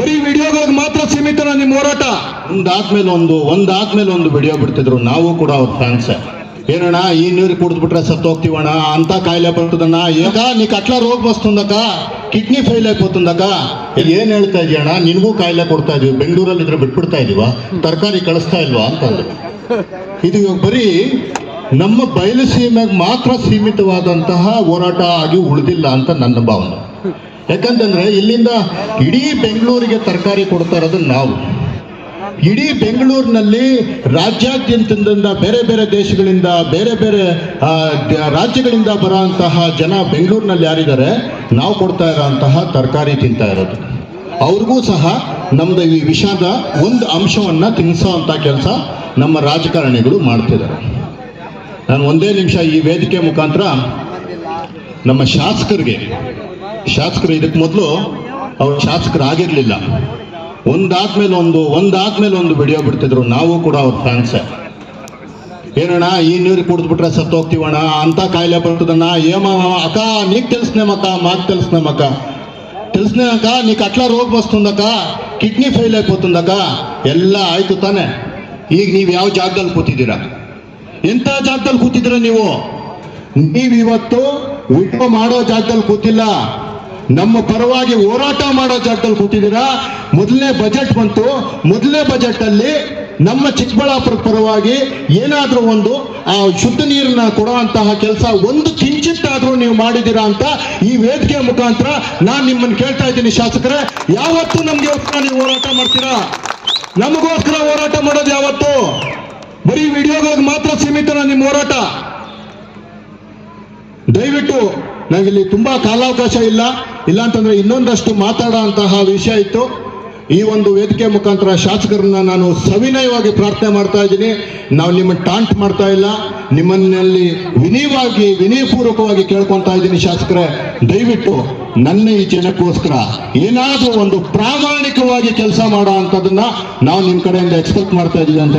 ಬರೀ ವಿಡಿಯೋಗಳಿಗೆ ಮಾತ್ರ ಸೀಮಿತನ ನಿಮ್ಮ ಹೋರಾಟ. ಒಂದಾದ್ಮೇಲೆ ಒಂದು ಒಂದಾದ್ಮೇಲೆ ಒಂದು ವಿಡಿಯೋ ಬಿಡ್ತಿದ್ರು, ನಾವು ಕೂಡ ಅವ್ರ ಫ್ಯಾನ್ಸ್ ಏನಣ್ಣ, ಈ ನೀರು ಕುಡಿದ್ಬಿಟ್ರೆ ಸತ್ತು ಹೋಗ್ತೀವಣ್ಣ ಅಂತ ಕಾಯಿಲೆ ಬರ್ತದಣ್ಣ ಈಗ ನೀ ಕಟ್ಲ ರೋಗ ಬಸ್ತುಂದಕ್ಕ, ಕಿಡ್ನಿ ಫೈಲ್ ಆಯ್ಪೋತುಂದಕ್ಕ ಏನ್ ಹೇಳ್ತಾ ಇದೆಯಣ್ಣ, ನಿನ್ಗೂ ಕಾಯಿಲೆ ಕೊಡ್ತಾ ಇದೀವಿ ಬೆಂಗಳೂರಲ್ಲಿ ಇದ್ರೆ ಬಿಟ್ಬಿಡ್ತಾ ಇದೀವ, ತರಕಾರಿ ಕಳಿಸ್ತಾ ಇಲ್ವಾ ಅಂತಂದ್ರೆ. ಇದು ಬರೀ ನಮ್ಮ ಬಯಲು ಸೀಮೆಗೆ ಮಾತ್ರ ಸೀಮಿತವಾದಂತಹ ಹೋರಾಟ ಆಗಿ ಉಳಿದಿಲ್ಲ ಅಂತ ನನ್ನ ಭಾವನೆ. ಯಾಕಂತಂದ್ರೆ ಇಲ್ಲಿಂದ ಇಡೀ ಬೆಂಗಳೂರಿಗೆ ತರಕಾರಿ ಕೊಡ್ತಾ ಇರೋದು ನಾವು. ಇಡೀ ಬೆಂಗಳೂರಿನಲ್ಲಿ ರಾಜ್ಯಾದ್ಯಂತದಿಂದ ಬೇರೆ ಬೇರೆ ದೇಶಗಳಿಂದ, ಬೇರೆ ಬೇರೆ ರಾಜ್ಯಗಳಿಂದ ಬರೋಂತಹ ಜನ ಬೆಂಗಳೂರಿನಲ್ಲಿ ಯಾರಿದ್ದಾರೆ, ನಾವು ಕೊಡ್ತಾ ಇರೋಂತಹ ತರಕಾರಿ ತಿಂತಾ ಇರೋದು. ಅವ್ರಿಗೂ ಸಹ ನಮ್ದು ಈ ವಿಷಾದ ಒಂದು ಅಂಶವನ್ನ ತಿನ್ಸೋ ಅಂತ ಕೆಲಸ ನಮ್ಮ ರಾಜಕಾರಣಿಗಳು ಮಾಡ್ತಿದ್ದಾರೆ. ನಾನು ಒಂದೇ ನಿಮಿಷ ಈ ವೇದಿಕೆ ಮುಖಾಂತರ ನಮ್ಮ ಶಾಸಕರಿಗೆ, ಶಾಸಕರು ಇದಕ್ಕೆ ಮೊದಲು ಅವ್ರು ಶಾಸಕರಾಗಿರಲಿಲ್ಲ ಒಂದಾದ್ಮೇಲೆ ಒಂದು ಒಂದಾದ್ಮೇಲೆ ಒಂದು ವಿಡಿಯೋ ಬಿಡ್ತಿದ್ರು. ನಾವು ಕೂಡ ಅವ್ರ ಫ್ಯಾನ್ಸೆ ಏನಣ್ಣ, ಈ ನೀರು ಕುಡಿದ್ಬಿಟ್ರೆ ಸತ್ತು ಹೋಗ್ತೀವಣ್ಣ ಅಂತ ಕಾಯಿಲೆ ಬರ್ತದಣ್ಣ ಏಮ ಅಕ್ಕ, ನೀಕ್ ತಿಳಿಸ್ನೆ ಮಕ್ಕ, ಮಾತು ತಿಳಿಸ್ನೆ ಮಕ್ಕ. ಅಕ್ಕ ನೀ ಕಟ್ಲಾ ರೋಗ ಬಸ್ತುಂದಕ್ಕ ಕಿಡ್ನಿ ಫೈಲಾಗಿ ಓತ್ತುಂದಕ್ಕ అయిపోతుందక్క ಎಲ್ಲ ಆಯ್ತು ತಾನೆ. ಈಗ ನೀವು ಯಾವ ಜಾಗದಲ್ಲಿ ಕೂತಿದ್ದೀರಾ? ಎಂಥ ಜಾಗದಲ್ಲಿ ಕೂತಿದ್ರೆ ನೀವು ನೀವು ಇವತ್ತು ವಿಡಿಯೋ ಮಾಡೋ ಜಾಗದಲ್ಲಿ ಕೂತಿಲ್ಲ. ನಮ್ಮ ಪರವಾಗಿ ಹೋರಾಟ ಮಾಡೋ ಜಾಗದಲ್ಲಿ ಕೂತಿದ್ದೀರಾ? ಮೊದಲನೇ ಬಜೆಟ್ ಬಂತು. ಮೊದಲನೇ ಬಜೆಟ್ ಅಲ್ಲಿ ನಮ್ಮ ಚಿಕ್ಕಬಳ್ಳಾಪುರ ಪರವಾಗಿ ಏನಾದ್ರೂ ಒಂದು, ಆ, ಶುದ್ಧ ನೀರನ್ನ ಕೊಡುವಂತಹ ಕೆಲಸ ಒಂದು ಕಿಂಚಿತ್ತಾದರೂ ನೀವು ಮಾಡಿದ್ದೀರಾ ಅಂತ ಈ ವೇದಿಕೆ ಮುಖಾಂತರ ನಾನು ನಿಮ್ಮನ್ನು ಕೇಳ್ತಾ ಇದ್ದೀನಿ ಶಾಸಕರೇ. ಯಾವತ್ತು ನಮ್ಗೆ ನೀವು ಹೋರಾಟ ಮಾಡ್ತೀರಾ? ನಮಗೋಸ್ಕರ ಹೋರಾಟ ಮಾಡೋದು ಯಾವತ್ತು? ಬರೀ ವಿಡಿಯೋಗಳಿಗೆ ಮಾತ್ರ ಸೀಮಿತನ ನಿಮ್ಮ ಹೋರಾಟ. ದಯವಿಟ್ಟು ನನಗಿಲ್ಲಿ ತುಂಬಾ ಕಾಲಾವಕಾಶ ಇಲ್ಲ. ಇಲ್ಲ ಅಂತಂದ್ರೆ ಇನ್ನೊಂದಷ್ಟು ಮಾತಾಡುವಂತಹ ವಿಷಯ ಇತ್ತು. ಈ ಒಂದು ವೇದಿಕೆ ಮುಖಾಂತರ ಶಾಸಕರನ್ನ ನಾನು ಸವಿನಯವಾಗಿ ಪ್ರಾರ್ಥನೆ ಮಾಡ್ತಾ ಇದ್ದೀನಿ. ನಾವು ನಿಮ್ಮನ್ನು ಟಾಂಟ್ ಮಾಡ್ತಾ ಇಲ್ಲ. ನಿಮ್ಮನ್ನಲ್ಲಿ ವಿನಯವಾಗಿ ವಿನಯಪೂರ್ವಕವಾಗಿ ಕೇಳ್ಕೊತಾ ಇದ್ದೀನಿ ಶಾಸಕರೇ. ದಯವಿಟ್ಟು ನನ್ನ ಈ ಜನಕ್ಕೋಸ್ಕರ ಏನಾದರೂ ಒಂದು ಪ್ರಾಮಾಣಿಕವಾಗಿ ಕೆಲಸ ಮಾಡೋ ಅಂಥದ್ದನ್ನ ನಾವು ನಿಮ್ಮ ಕಡೆಯಿಂದ ಎಕ್ಸ್ಪೆಕ್ಟ್ ಮಾಡ್ತಾ ಇದ್ದೀವಿ ಅಂತ